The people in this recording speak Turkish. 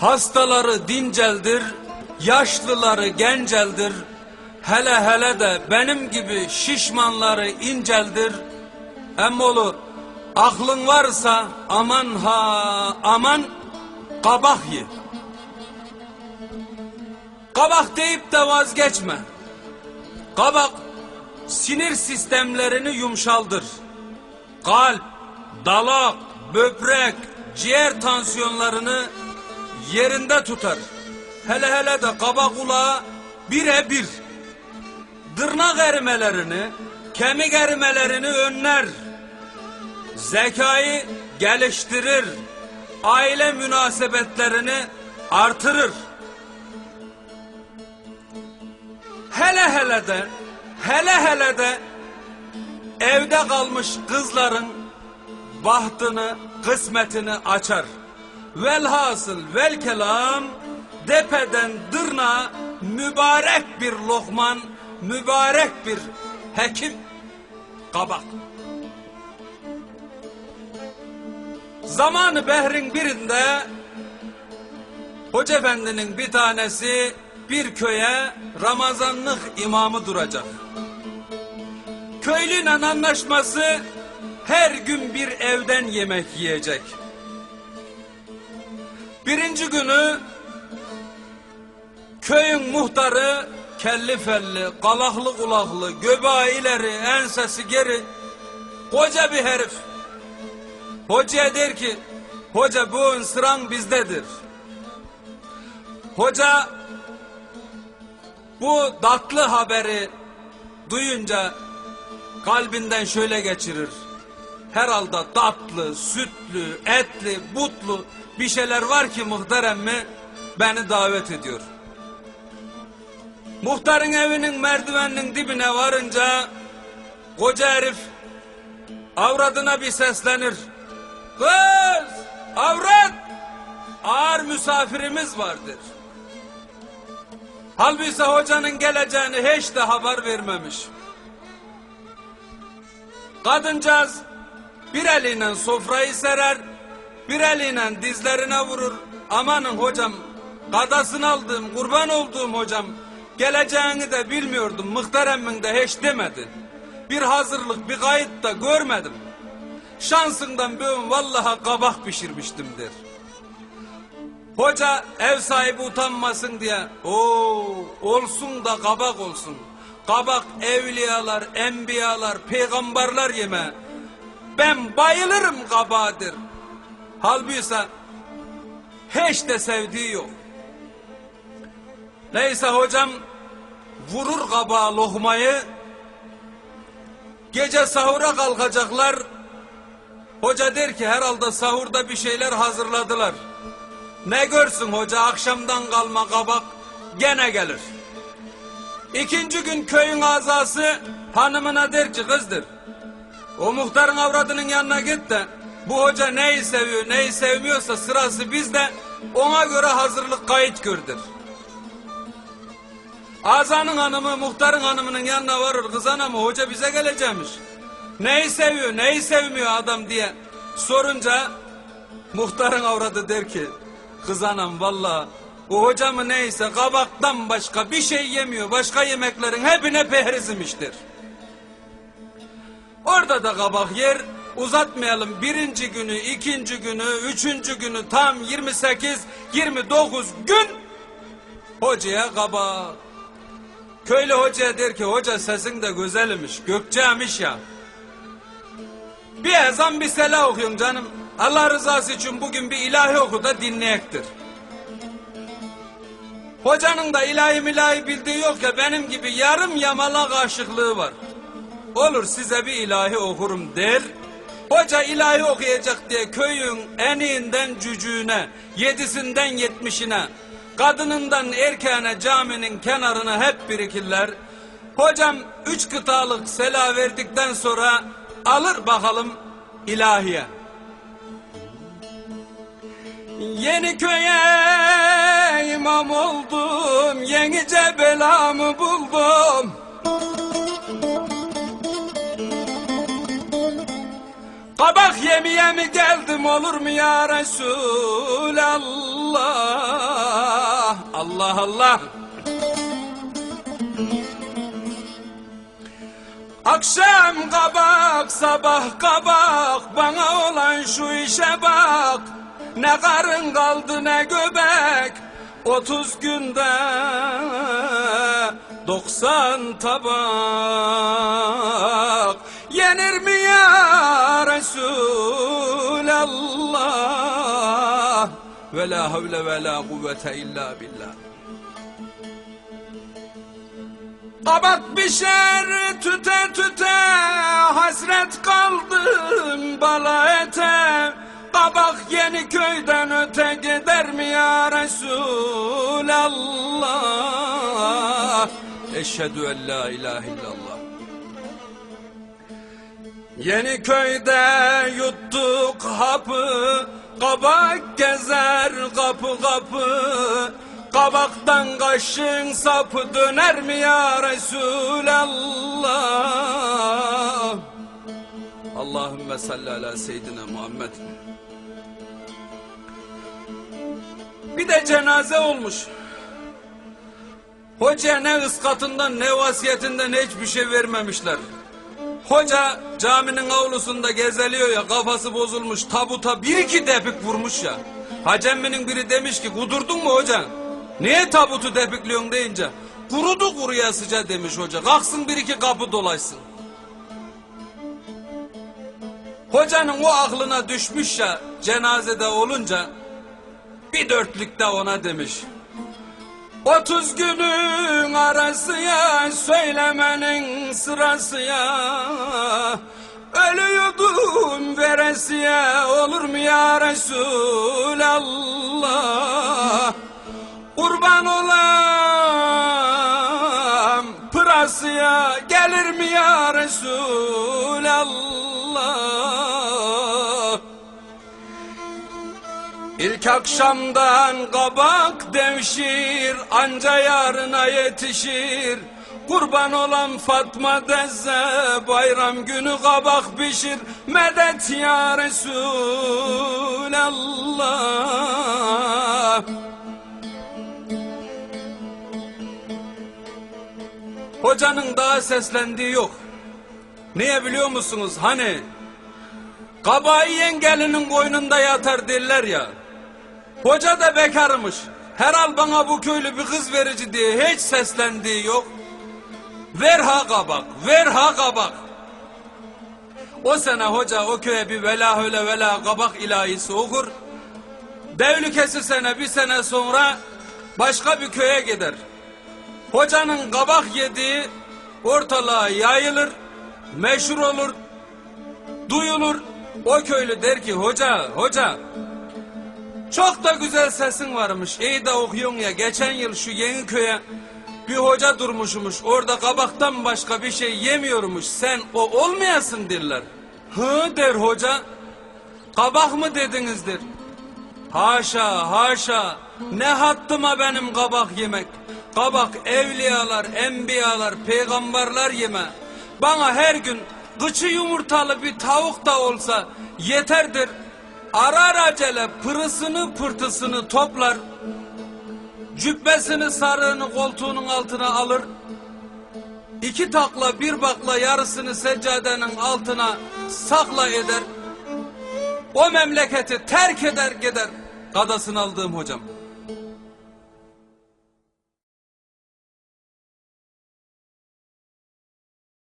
Hastaları dinceldir, yaşlıları genceldir. Hele hele de benim gibi şişmanları inceldir. Emmolu aklın varsa aman ha aman kabak ye. Kabak deyip de vazgeçme. Kabak sinir sistemlerini yumşaldır. Kalp, dalak, böbrek, ciğer tansiyonlarını yerinde tutar. Hele hele de kaba kulağı birebir. Dırnak erimelerini, kemik erimelerini önler. Zekayı geliştirir. Aile münasebetlerini artırır. Hele hele de, hele hele de evde kalmış kızların bahtını, kısmetini açar. Velhasıl vel kelam depeden dırnağa mübarek bir lokman, mübarek bir hekim kabak. Zamanı behrin birinde Hoca efendinin bir tanesi bir köye Ramazanlık imamı duracak. Köylüyle anlaşması her gün bir evden yemek yiyecek. Birinci günü köyün muhtarı kelli felli, kalaklı kulaklı, göbeği ileri, ensesi geri, koca bir herif. Hocaya der ki, hoca bu sıran bizdedir. Hoca bu tatlı haberi duyunca kalbinden şöyle geçirir. Herhalde tatlı, sütlü, etli, butlu bir şeyler var ki muhterem mi beni davet ediyor. Muhtarın evinin merdiveninin dibine varınca koca herif avradına bir seslenir. Kız! Avrat! Ağır misafirimiz vardır. Halbuki hocanın geleceğini hiç de haber vermemiş. Kadıncağız bir eliyle sofrayı serer, bir eliyle dizlerine vurur. Amanın hocam, kadasını aldığım, kurban olduğum hocam, geleceğini de bilmiyordum, emmin de hiç demedi. Bir hazırlık, bir kayıt da görmedim. Şansından bugün vallaha kabak pişirmiştim der. Hoca ev sahibi utanmasın diye o olsun da kabak olsun. Kabak evliyalar, enbiyalar, peygamberler yeme. Ben bayılırım kabadır. Halbuki hiç de sevdiği yok. Neyse hocam vurur kabağa lokmayı. Gece sahura kalkacaklar. Hoca der ki herhalde sahurda bir şeyler hazırladılar. Ne görsün hoca akşamdan kalma kabak gene gelir. İkinci gün köyün azası hanımına der ki kızdır. O muhtarın avradının yanına git de bu hoca neyi seviyor neyi sevmiyorsa sırası bizde ona göre hazırlık kayıt gördür. Azanın hanımı muhtarın hanımının yanına varır kız anamı hoca bize gelecekmiş. Neyi seviyor neyi sevmiyor adam diye sorunca muhtarın avradı der ki kız anam valla o hocamı neyse kabaktan başka bir şey yemiyor başka yemeklerin hepine pehrizmiştir. Orada da kabak yer uzatmayalım birinci günü ikinci günü üçüncü günü tam 28 29 gün hocaya kabak. Köylü hocaya der ki hoca sesin de güzelmiş gökçemiş ya. Bir ezan bir sela okuyun canım. Allah rızası için bugün bir ilahi oku da dinleyektir. Hocanın da ilahi milahi bildiği yok ya benim gibi yarım yamalak aşıklığı var. Olur size bir ilahi okurum der. Hoca ilahi okuyacak diye köyün eniğinden cücüğüne, yedisinden yetmişine, kadınından erkeğine caminin kenarına hep birikirler. Hocam üç kıtalık sela verdikten sonra alır bakalım ilahiye. Yeni köye imam oldum, yenice belamı buldum. Kabak yemeye mi geldim olur mu ya Resulallah? Allah Allah. Akşam kabak sabah kabak bana olan şu işe bak. Ne karın kaldı ne göbek Otuz günde doksan tabak Yenir mi ya Resulallah? Ve la havle ve la kuvvete illa billah. Kabak pişer tüte tüte hasret kaldım bala ete. Kabak yeni köyden öte gider mi ya Resulallah? Eşhedü en la ilahe illallah Yeni köyde yuttuk hapı Kabak gezer kapı kapı. Kabaktan kaşın sapı döner mi ya Resulallah? Allahümme salli ala seyyidina Muhammed. Bir de cenaze olmuş. Hoca ne ıskatından ne vasiyetinden hiçbir şey vermemişler Hoca caminin avlusunda gezeliyor ya kafası bozulmuş tabuta bir iki depik vurmuş ya. Hacemminin biri demiş ki kudurdun mu hoca? Niye tabutu depikliyorsun deyince kurudu kuruya sıca demiş hoca. Kalksın bir iki kapı dolaşsın. Hocanın o aklına düşmüş ya cenazede olunca bir dörtlük de ona demiş. Otuz günün arası ya söylemenin sırası ya Ölüyordum veresiye olur mu ya Resulallah? Kurban olam pırasıya gelir mi ya Resulallah Akşamdan kabak devşir anca yarına yetişir. Kurban olan Fatma deze bayram günü kabak pişir. Medet ya Resulallah. Hocanın daha seslendiği yok. Niye biliyor musunuz? Hani Kabağı yiyen gelinin koynunda yatar derler ya. Hoca da bekarmış. Herhal bana bu köylü bir kız verici diye hiç seslendiği yok. Ver ha kabak, ver ha kabak. O sene hoca o köye bir vela öyle vela kabak ilahisi okur. Devlükesi sene bir sene sonra başka bir köye gider. Hocanın kabak yediği ortalığa yayılır, meşhur olur, duyulur. O köylü der ki hoca hoca çok da güzel sesin varmış iyi de okuyorsun ya geçen yıl şu yeni köye bir hoca durmuşmuş orada kabaktan başka bir şey yemiyormuş sen o olmayasın derler. Hı der hoca kabak mı dedinizdir. Haşa haşa ne hattıma benim kabak yemek. Kabak evliyalar, enbiyalar, peygamberler yeme. Bana her gün gıçı yumurtalı bir tavuk da olsa yeterdir. Arar acele pırısını pırtısını toplar. Cübbesini sarığını koltuğunun altına alır. İki takla bir bakla yarısını seccadenin altına sakla eder. O memleketi terk eder gider. Kadasını aldığım hocam.